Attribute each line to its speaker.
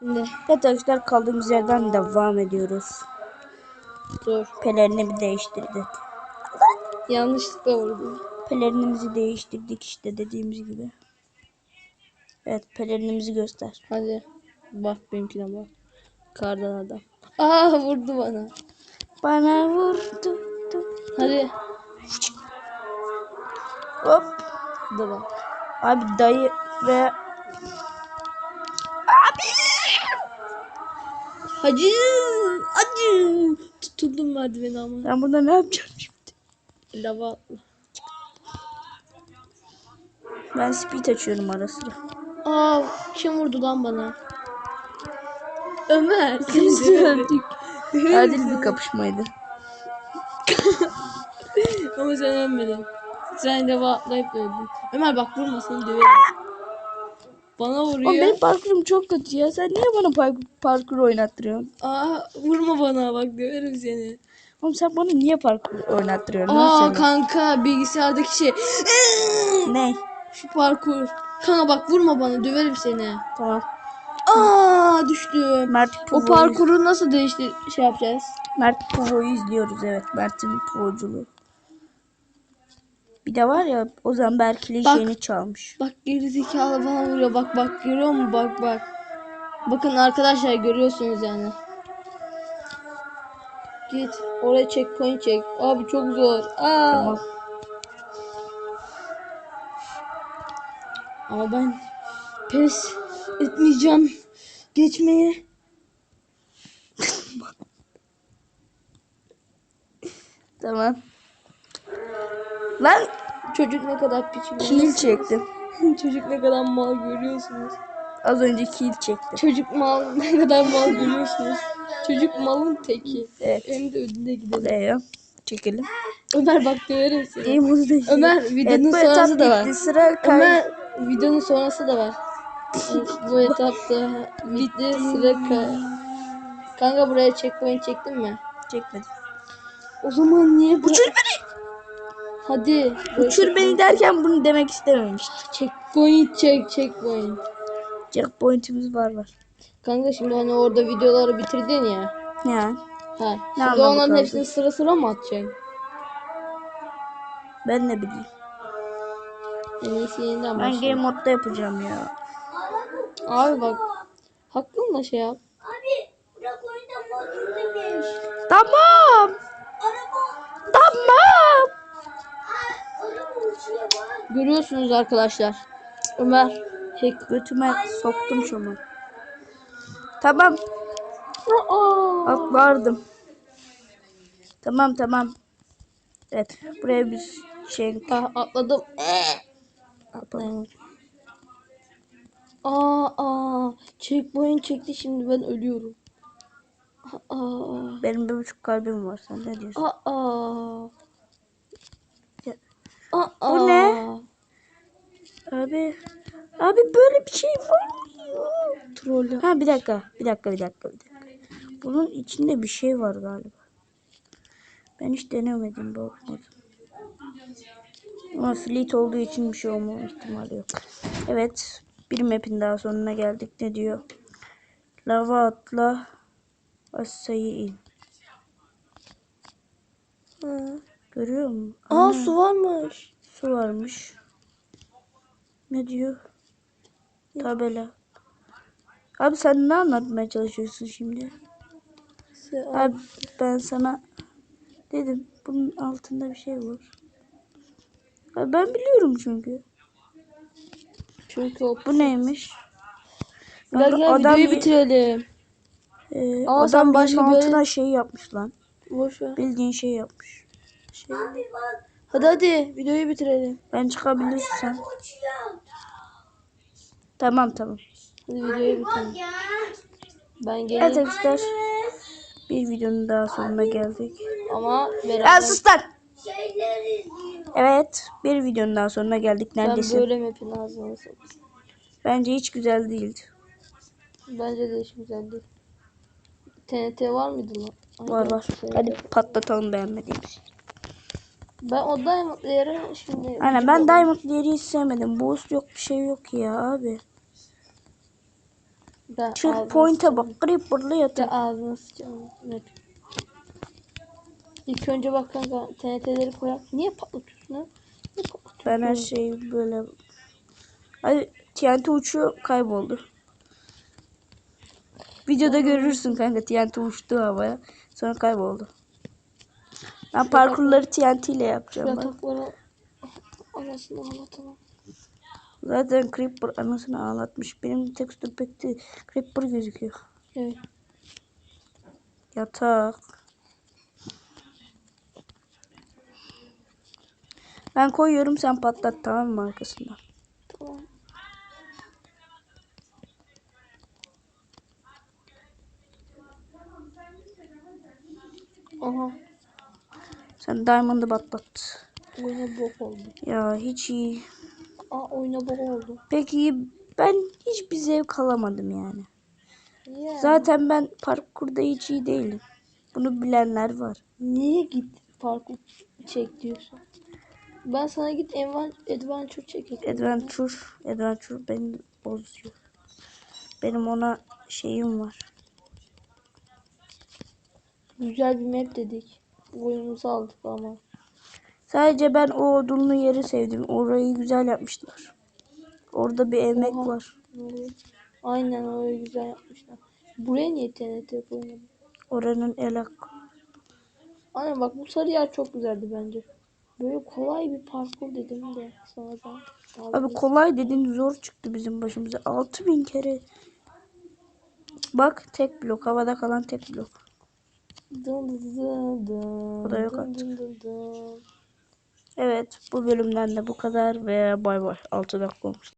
Speaker 1: Şimdi
Speaker 2: Evet arkadaşlar kaldığımız yerden devam ediyoruz.
Speaker 1: dur.
Speaker 2: Pelerini bir değiştirdik.
Speaker 1: Yanlışlıkla vurdum.
Speaker 2: Pelerinimizi değiştirdik işte dediğimiz gibi. Evet pelerinimizi göster.
Speaker 1: Hadi. Bak benimkine bak. Kardan adam. Aa vurdu bana.
Speaker 2: Bana vurdu.
Speaker 1: Hadi.
Speaker 2: Hop.
Speaker 1: Da bak.
Speaker 2: Abi dayı ve
Speaker 1: Hacı. Hacı. Tutuldum merdiveni ama.
Speaker 2: ben burada ne yapacağım şimdi?
Speaker 1: Lava atla.
Speaker 2: Ben speed açıyorum ara sıra.
Speaker 1: Aa kim vurdu lan bana? Ömer.
Speaker 2: İkimiz de öldük. Adil bir kapışmaydı.
Speaker 1: Ama sen ölmedin. Sen lava atlayıp öldün. Ömer bak vurma seni döverim. Bana
Speaker 2: Oğlum
Speaker 1: vuruyor.
Speaker 2: benim parkurum çok kötü ya. Sen niye bana parkur, parkur oynattırıyorsun?
Speaker 1: Aa vurma bana bak döverim seni.
Speaker 2: Oğlum sen bana niye parkur oynattırıyorsun?
Speaker 1: Aa
Speaker 2: Nasıl?
Speaker 1: kanka bilgisayardaki şey.
Speaker 2: Ne?
Speaker 1: Şu parkur. Kanka bak vurma bana döverim seni.
Speaker 2: Tamam.
Speaker 1: Aa düştüm.
Speaker 2: Mert
Speaker 1: O
Speaker 2: Puvo'yu,
Speaker 1: parkuru nasıl değiştir şey yapacağız?
Speaker 2: Mert Puvo'yu izliyoruz evet. Mert'in Puvo'culuğu. Bir de var ya o zaman Berk'li
Speaker 1: Bak.
Speaker 2: şeyini çalmış.
Speaker 1: Bak gerizekalı bana vuruyor. Bak bak görüyor musun? Bak bak. Bakın arkadaşlar görüyorsunuz yani. Git oraya checkpoint çek. Abi çok zor. Aa.
Speaker 2: Tamam.
Speaker 1: Ama ben pes etmeyeceğim. Geçmeye.
Speaker 2: Tamam. Lan
Speaker 1: Çocuk ne kadar piç. biliyor
Speaker 2: kill
Speaker 1: musun?
Speaker 2: çektim.
Speaker 1: Çocuk ne kadar mal görüyorsunuz.
Speaker 2: Az önce kill çektim.
Speaker 1: Çocuk mal ne kadar mal görüyorsunuz. Çocuk malın teki.
Speaker 2: Evet.
Speaker 1: Hem de önünde gidelim.
Speaker 2: Buraya çekelim.
Speaker 1: Ömer bak döverim seni.
Speaker 2: İyi bunu da.
Speaker 1: Ömer videonun
Speaker 2: evet, bu
Speaker 1: sonrası da var.
Speaker 2: Sıra kay.
Speaker 1: Ömer videonun sonrası da var. Bu etapta bitti sıra ka- Kanka buraya checkpoint çektin mi?
Speaker 2: Çekmedim.
Speaker 1: O zaman niye
Speaker 2: Uçur beni.
Speaker 1: Hadi.
Speaker 2: Uçur beni derken bunu demek istememiştim.
Speaker 1: Checkpoint çek checkpoint.
Speaker 2: Checkpoint'imiz var var.
Speaker 1: Kanka şimdi hani orada videoları bitirdin ya.
Speaker 2: Yani
Speaker 1: Ha.
Speaker 2: Ne
Speaker 1: Şimdi onların
Speaker 2: kaldı?
Speaker 1: hepsini sıra sıra mı atacaksın?
Speaker 2: ben ne bileyim.
Speaker 1: En iyisi yeniden
Speaker 2: Ben
Speaker 1: başla.
Speaker 2: game modda yapacağım ya.
Speaker 1: Abi bak. Hakkınla şey yap.
Speaker 3: Abi bırak oyunda mod.
Speaker 2: Tamam.
Speaker 3: Araba,
Speaker 2: Tamam.
Speaker 1: Görüyorsunuz arkadaşlar. Ömer. Hack.
Speaker 2: Götüme soktum şunu. Tamam. Atlardım. Tamam tamam. Evet. Buraya bir şey
Speaker 1: Ah, atladım.
Speaker 2: yapalım.
Speaker 1: Aa, aa. Checkpoint çekti şimdi ben ölüyorum. Aa.
Speaker 2: Benim bir buçuk kalbim var. Sen ne diyorsun?
Speaker 1: Aa. Aa.
Speaker 2: Bu ne? Abi. Abi böyle bir şey var mı?
Speaker 1: Troll.
Speaker 2: Ha bir dakika. Bir dakika bir dakika bir dakika. Bunun içinde bir şey var galiba. Ben hiç denemedim bakmadım. Ama fleet olduğu için bir şey olma ihtimali yok. Evet. Bir map'in daha sonuna geldik. Ne diyor? Lava atla. Aşağıya in. Ha, görüyor musun?
Speaker 1: Aa
Speaker 2: Ana,
Speaker 1: su varmış.
Speaker 2: su varmış. Ne diyor? Tabela. Abi sen ne anlatmaya çalışıyorsun şimdi? Abi ben sana dedim bunun altında bir şey var. Abi ben biliyorum çünkü.
Speaker 1: Çünkü o.
Speaker 2: Bu neymiş?
Speaker 1: Gel gel
Speaker 2: adam
Speaker 1: videoyu bitirelim.
Speaker 2: Ee,
Speaker 1: Aa,
Speaker 2: adam
Speaker 1: başka
Speaker 2: başka
Speaker 1: bir-
Speaker 2: altına şey yapmış lan.
Speaker 1: Boş ver.
Speaker 2: Bildiğin şey yapmış. Şey.
Speaker 1: Hadi hadi videoyu bitirelim.
Speaker 2: Ben çıkabilirsen.
Speaker 3: uçuyor.
Speaker 2: Tamam tamam.
Speaker 1: Hadi videoyu bitirelim. Ben
Speaker 2: Evet
Speaker 1: geleyim
Speaker 2: arkadaşlar. Bir videonun daha sonuna geldik.
Speaker 1: ama
Speaker 2: Ya
Speaker 1: beraber.
Speaker 2: sus lan. Evet. Bir videonun daha sonuna geldik.
Speaker 1: Ben
Speaker 2: Neredesin?
Speaker 1: böyle map'in ağzına.
Speaker 2: Bence hiç güzel değildi.
Speaker 1: Bence de hiç güzel değil. TNT var mıydı lan?
Speaker 2: Var var. Hadi patlatalım beğenmediğimiz.
Speaker 1: Ben o diamond şimdi...
Speaker 2: Aynen ben Diamond yeri hiç sevmedim. Boost yok bir şey yok ya abi.
Speaker 1: Ağzına
Speaker 2: Checkpoint'e bak. Creeper'lı yatak.
Speaker 1: ağzına sıçacağım. Evet. İlk önce bak kanka TNT'leri koyak. Niye patlatıyorsun ha? Niye patlatıyorsun?
Speaker 2: Ben her şeyi böyle... Ay TNT uçuyor kayboldu. Videoda görürsün kanka TNT uçtu havaya. Sonra kayboldu. Ben parkurları TNT ile yapacağım.
Speaker 1: Yataklara anasını anlatamam.
Speaker 2: Zaten Creeper anasını ağlatmış. Benim tekstür pek değil. Creeper gözüküyor.
Speaker 1: Evet.
Speaker 2: Yatak. Ben koyuyorum sen patlat tamam mı arkasından?
Speaker 1: Tamam. Aha.
Speaker 2: Diamond'ı patlat.
Speaker 1: Oyuna bok oldu.
Speaker 2: Ya hiç iyi.
Speaker 1: Aa oyuna bok oldu.
Speaker 2: Peki ben hiçbir zevk alamadım yani.
Speaker 1: Niye?
Speaker 2: Zaten ben parkurda hiç iyi değilim. Bunu bilenler var.
Speaker 1: Niye git parkur çek diyorsun? Ben sana git adventure çek.
Speaker 2: Adventure, Adventure beni bozuyor. Benim ona şeyim var.
Speaker 1: Güzel bir map dedik. Oyunumuzu aldık ama.
Speaker 2: Sadece ben o odunlu yeri sevdim. Orayı güzel yapmışlar. Orada bir emek
Speaker 1: Oha.
Speaker 2: var.
Speaker 1: Aynen öyle güzel yapmışlar. Buraya niye TNT koymadın?
Speaker 2: Oranın elak.
Speaker 1: Aynen bak bu sarı yer çok güzeldi bence. Böyle kolay bir parkur dedim de sonradan.
Speaker 2: Abi kolay dedin zor çıktı bizim başımıza. 6000 kere. Bak tek blok. Havada kalan tek blok. Bu da yok artık. Evet bu bölümden de bu kadar ve bay bay. 6 dakika olmuş.